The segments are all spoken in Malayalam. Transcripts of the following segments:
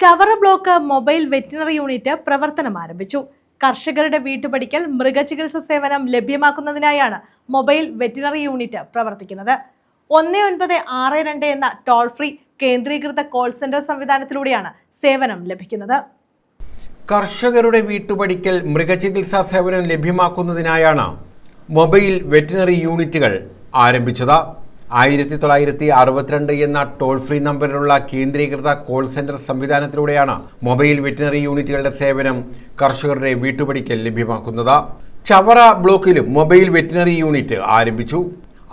Chavara block mobile veterinary unit പ്രവർത്തനം ആരംഭിച്ചു. കർഷകരുടെ വീട്ടുപടിക്കൽ മൃഗചികിത്സ സേവനം ലഭ്യമാക്കുന്നതിനായാണ് മൊബൈൽ വെറ്റിനറി യൂണിറ്റ് പ്രവർത്തിക്കുന്നത്. ഒന്ന് ഒൻപത് ആറ് രണ്ട് എന്ന ടോൾ ഫ്രീ കേന്ദ്രീകൃത കോൾ സെന്റർ സംവിധാനത്തിലൂടെയാണ് സേവനം ലഭിക്കുന്നത്. കർഷകരുടെ വീട്ടുപടിക്കൽ മൃഗചികിത്സാ സേവനം ലഭ്യമാക്കുന്നതിനായാണ് മൊബൈൽ വെറ്റിനറി യൂണിറ്റുകൾ ആരംഭിച്ചത്. ആയിരത്തി തൊള്ളായിരത്തി അറുപത്തിരണ്ട് എന്ന ടോൾ ഫ്രീ നമ്പറിലുള്ള കേന്ദ്രീകൃത കോൾ സെന്റർ സംവിധാനത്തിലൂടെയാണ് മൊബൈൽ വെറ്റിനറി യൂണിറ്റുകളുടെ സേവനം കർഷകരുടെ വീട്ടുപടിക്കൽ ലഭ്യമാക്കുന്നത്. ചവറ ബ്ലോക്കിലും മൊബൈൽ വെറ്റിനറി യൂണിറ്റ് ആരംഭിച്ചു.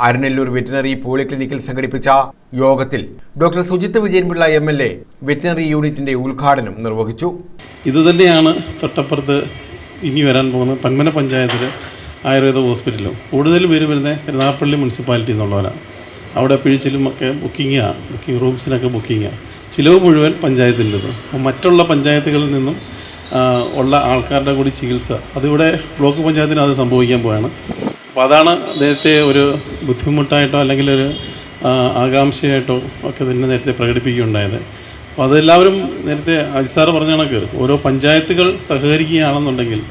അരനെല്ലൂർ വെറ്റിനറി പോളിക്ലിനിക്കിൽ സംഘടിപ്പിച്ച യോഗത്തിൽ doctor Sujith Vijayanpillai M L A veterinary യൂണിറ്റിന്റെ ഉദ്ഘാടനം നിർവഹിച്ചു. ഇത് തന്നെയാണ് തൊട്ടപ്പുറത്ത് ഇനി വരാൻ പോകുന്ന പന്മന പഞ്ചായത്തിലെ ആയുർവേദ ഹോസ്പിറ്റലും. കൂടുതൽ പേര് വരുന്നത് കരുനാഗപ്പള്ളി മുനിസിപ്പാലിറ്റി എന്നുള്ളവരാണ് അവിടെ പിഴിച്ചിലും ഒക്കെ ബുക്കിങ്ങാണ് ബുക്കിംഗ് റൂംസിനൊക്കെ ബുക്കിങ്ങാണ് ചിലവ് മുഴുവൻ പഞ്ചായത്തിന്റെത് അപ്പം മറ്റുള്ള പഞ്ചായത്തുകളിൽ നിന്നും ഉള്ള ആൾക്കാരുടെ കൂടി ചികിത്സ. അതിവിടെ ബ്ലോക്ക് പഞ്ചായത്തിന് അത് സംഭവിക്കാൻ പോവാണ്. അപ്പോൾ അതാണ് നേരത്തെ ഒരു ബുദ്ധിമുട്ടായിട്ടോ അല്ലെങ്കിൽ ഒരു ആകാംക്ഷയായിട്ടോ ഒക്കെ തന്നെ നേരത്തെ പ്രകടിപ്പിക്കുകയുണ്ടായത്. അപ്പോൾ അതെല്ലാവരും നേരത്തെ അജിസാറ് പറഞ്ഞ കണക്ക്. ഓരോ പഞ്ചായത്തുകൾ സഹകരിക്കുകയാണെന്നുണ്ടെങ്കിൽ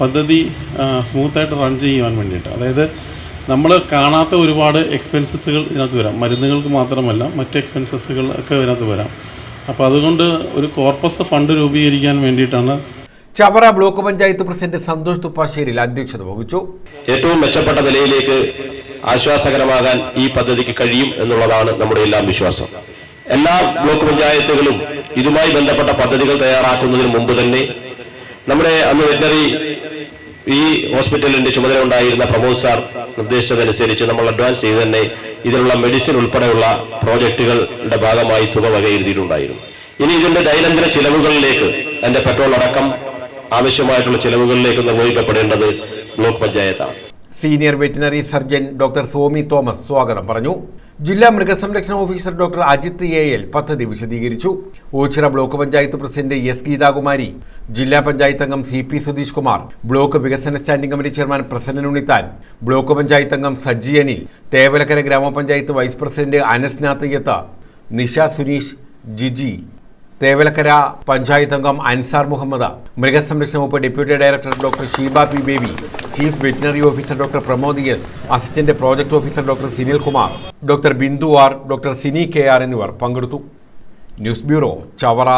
പദ്ധതി സ്മൂത്തായിട്ട് റൺ ചെയ്യുവാൻ വേണ്ടിയിട്ട്. അതായത് നമ്മൾ കാണാത്ത ഒരുപാട് എക്സ്പെൻസസുകൾ ഇതിനകത്ത് വരാം. മരുന്നുകൾക്ക് മാത്രമല്ല മറ്റ് എക്സ്പെൻസസുകൾ ഒക്കെ ഇതിനകത്ത് വരാം. അപ്പോൾ അതുകൊണ്ട് ഒരു കോർപ്പസ് ഫണ്ട് രൂപീകരിക്കാൻ വേണ്ടിയിട്ടാണ് ചവറ ബ്ലോക്ക് പഞ്ചായത്ത് പ്രസിഡന്റ് സന്തോഷ് തുപ്പാശ്ശേരിയിൽ അധ്യക്ഷത വഹിച്ചു. ഏറ്റവും മെച്ചപ്പെട്ട നിലയിലേക്ക് ആശ്വാസകരമാകാൻ ഈ പദ്ധതിക്ക് കഴിയും എന്നുള്ളതാണ് നമ്മുടെ എല്ലാം വിശ്വാസം. എല്ലാ ബ്ലോക്ക് പഞ്ചായത്തുകളും ഇതുമായി ബന്ധപ്പെട്ട പദ്ധതികൾ തയ്യാറാക്കുന്നതിന് മുമ്പ് തന്നെ നമ്മുടെ അന്ന് വെറ്റിനറി ഈ ഹോസ്പിറ്റലിന്റെ ചുമതല ഉണ്ടായിരുന്ന പ്രമോദ് സാർ നിർദ്ദേശിച്ചതനുസരിച്ച് നമ്മൾ അഡ്വാൻസ് ചെയ്ത് തന്നെ ഇതിനുള്ള മെഡിസിൻ ഉൾപ്പെടെയുള്ള പ്രോജക്റ്റുകളുടെ ഭാഗമായി തുക വകയിരുത്തിയിട്ടുണ്ടായിരുന്നു. ഇനി ഇതിന്റെ ദൈനംദിന ചിലവുകളിലേക്ക് അതിന്റെ പെട്രോൾ അടക്കം ആവശ്യമായിട്ടുള്ള ചിലവുകളിലേക്ക് നിർവഹിക്കപ്പെടേണ്ടത് ബ്ലോക്ക് പഞ്ചായത്താണ്. Senior veterinary surgeon doctor Somi Thomas സ്വാഗതം പറഞ്ഞു. ജില്ലാ മൃഗസംരക്ഷണ officer doctor Ajith A L പദ്ധതി വിശദീകരിച്ചു. Ochira block panchayat president S Geethakumari ജില്ലാ പഞ്ചായത്ത് അംഗം C P Sudheesh Kumar block വികസന standing committee chairman Prasannan Unnithan block panchayat അംഗം സജ്ജി അനിൽ തേവലക്കര ഗ്രാമപഞ്ചായത്ത് വൈസ് പ്രസിഡന്റ് അനസ് യത്ത നിഷ സുനീഷ് ജിജി തേവലക്കര പഞ്ചായത്ത് അംഗം അൻസാർ മുഹമ്മദ് മൃഗസംരക്ഷണ വകുപ്പ് deputy director doctor Sheeba P Baby chief veterinary officer doctor Pramod S assistant project officer doctor Sinil Kumar doctor Bindu R doctor Sini K R എന്നിവർ പങ്കെടുത്തു. News bureau Chavara.